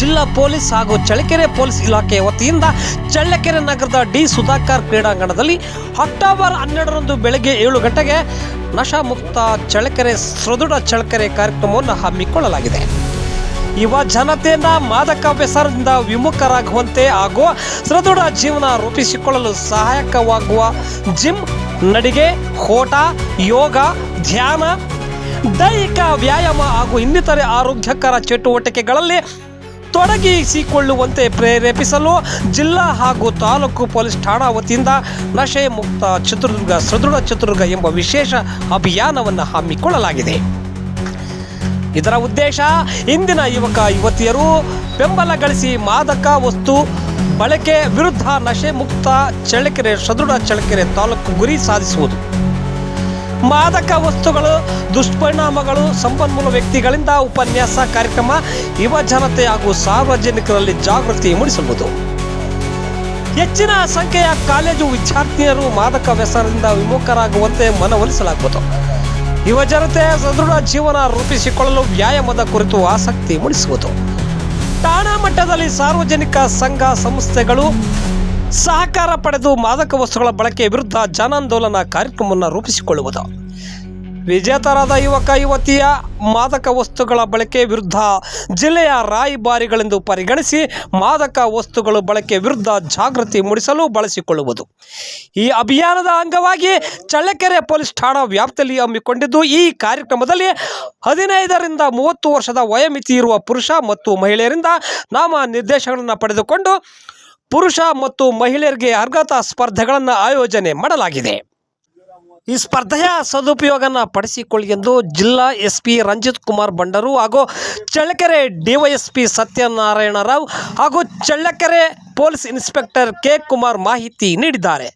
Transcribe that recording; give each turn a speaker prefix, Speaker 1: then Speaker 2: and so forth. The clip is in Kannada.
Speaker 1: ಜಿಲ್ಲಾ ಪೊಲೀಸ್ ಹಾಗೂ ಚಳ್ಳಕೆರೆ ಪೊಲೀಸ್ ಇಲಾಖೆ ವತಿಯಿಂದ ಚಳ್ಳಕೆರೆ ನಗರದ ಡಿ ಸುಧಾಕರ್ ಕ್ರೀಡಾಂಗಣದಲ್ಲಿ ಅಕ್ಟೋಬರ್ ಹನ್ನೆರಡರಂದು ಬೆಳಗ್ಗೆ ಏಳು ಗಂಟೆಗೆ ನಶಾಮುಕ್ತ ಚಳ್ಳಕೆರೆ, ಸೃದೃಢ ಚಳ್ಳಕೆರೆ ಕಾರ್ಯಕ್ರಮವನ್ನು ಹಮ್ಮಿಕೊಳ್ಳಲಾಗಿದೆ. ಯುವ ಜನತೆಯನ್ನ ಮಾದಕ ವ್ಯಸನದಿಂದ ವಿಮುಖರಾಗುವಂತೆ ಹಾಗೂ ಸದೃಢ ಜೀವನ ರೂಪಿಸಿಕೊಳ್ಳಲು ಸಹಾಯಕವಾಗುವ ಜಿಮ್, ನಡಿಗೆ, ಓಟ, ಯೋಗ, ಧ್ಯಾನ, ದೈಹಿಕ ವ್ಯಾಯಾಮ ಹಾಗೂ ಇನ್ನಿತರೆ ಆರೋಗ್ಯಕರ ಚಟುವಟಿಕೆಗಳಲ್ಲಿ ತೊಡಗಿಸಿಕೊಳ್ಳುವಂತೆ ಪ್ರೇರೇಪಿಸಲು ಜಿಲ್ಲಾ ಹಾಗೂ ತಾಲೂಕು ಪೊಲೀಸ್ ಠಾಣಾ ವತಿಯಿಂದ ನಶೆ ಮುಕ್ತ ಚಿತ್ರದುರ್ಗ, ಸದೃಢ ಚತುರ್ದುರ್ಗ ಎಂಬ ವಿಶೇಷ ಅಭಿಯಾನವನ್ನು ಹಮ್ಮಿಕೊಳ್ಳಲಾಗಿದೆ. ಇದರ ಉದ್ದೇಶ ಇಂದಿನ ಯುವಕ, ಯುವತಿಯರು ಬೆಂಬಲ ಗಳಿಸಿ ಮಾದಕ ವಸ್ತು ಬಳಕೆ ವಿರುದ್ಧ ನಶೆ ಮುಕ್ತ ಚಳ್ಳಕೆರೆ, ಸದೃಢ ಚಳ್ಳಕೆರೆ ತಾಲೂಕು ಗುರಿ ಸಾಧಿಸುವುದು. ಮಾದಕ ವಸ್ತುಗಳು, ದುಷ್ಪರಿಣಾಮಗಳು, ಸಂಪನ್ಮೂಲ ವ್ಯಕ್ತಿಗಳಿಂದ ಉಪನ್ಯಾಸ ಕಾರ್ಯಕ್ರಮ ಯುವ ಜನತೆ ಹಾಗೂ ಸಾರ್ವಜನಿಕರಲ್ಲಿ ಜಾಗೃತಿ ಮೂಡಿಸಬಹುದು. ಹೆಚ್ಚಿನ ಸಂಖ್ಯೆಯ ಕಾಲೇಜು ವಿದ್ಯಾರ್ಥಿನಿಯರು ಮಾದಕ ವ್ಯಸನದಿಂದ ವಿಮುಖರಾಗುವಂತೆ ಮನವೊಲಿಸಲಾಗುವುದು. ಯುವ ಜನತೆ ಸದೃಢ ಜೀವನ ರೂಪಿಸಿಕೊಳ್ಳಲು ವ್ಯಾಯಾಮದ ಕುರಿತು ಆಸಕ್ತಿ ಮೂಡಿಸುವುದು. ಠಾಣಾ ಮಟ್ಟದಲ್ಲಿ ಸಾರ್ವಜನಿಕ ಸಂಘ ಸಂಸ್ಥೆಗಳು ಸಹಕಾರ ಪಡೆದು ಮಾದಕ ವಸ್ತುಗಳ ಬಳಕೆ ವಿರುದ್ಧ ಜನಾಂದೋಲನ ಕಾರ್ಯಕ್ರಮವನ್ನು ರೂಪಿಸಿಕೊಳ್ಳುವುದು. ವಿಜೇತರಾದ ಯುವಕ, ಯುವತಿಯ ಮಾದಕ ವಸ್ತುಗಳ ಬಳಕೆ ವಿರುದ್ಧ ಜಿಲ್ಲೆಯ ರಾಯಭಾರಿಗಳೆಂದು ಪರಿಗಣಿಸಿ ಮಾದಕ ವಸ್ತುಗಳು ಬಳಕೆ ವಿರುದ್ಧ ಜಾಗೃತಿ ಮೂಡಿಸಲು ಬಳಸಿಕೊಳ್ಳುವುದು. ಈ ಅಭಿಯಾನದ ಅಂಗವಾಗಿ ಚಳ್ಳಕೆರೆ ಪೊಲೀಸ್ ಠಾಣಾ ವ್ಯಾಪ್ತಿಯಲ್ಲಿ ಹಮ್ಮಿಕೊಂಡಿದ್ದು, ಈ ಕಾರ್ಯಕ್ರಮದಲ್ಲಿ ಹದಿನೈದರಿಂದ ಮೂವತ್ತು ವರ್ಷದ ವಯೋಮಿತಿ ಇರುವ ಪುರುಷ ಮತ್ತು ಮಹಿಳೆಯರಿಂದ ನಾಮ ನಿರ್ದೇಶನಗಳನ್ನು ಪಡೆದುಕೊಂಡು ಪುರುಷ ಮತ್ತು ಮಹಿಳೆಯರಿಗೆ ಅರ್ಹತಾ ಸ್ಪರ್ಧೆಗಳನ್ನು ಆಯೋಜನೆ ಮಾಡಲಾಗಿದೆ. ಈ ಸ್ಪರ್ಧೆಯ ಸದುಪಯೋಗನ ಪಡಿಸಿಕೊಳ್ಳಿ ಎಂದು ಜಿಲ್ಲಾ ಎಸ್ ಪಿ ರಂಜಿತ್ ಕುಮಾರ್ ಬಂಡರು ಹಾಗೂ ಚಳ್ಳಕೆರೆ ಡಿವೈಎಸ್ಪಿ ಸತ್ಯನಾರಾಯಣ ರಾವ್ ಹಾಗೂ Challakere police inspector K Kumar ಮಾಹಿತಿ ನೀಡಿದ್ದಾರೆ.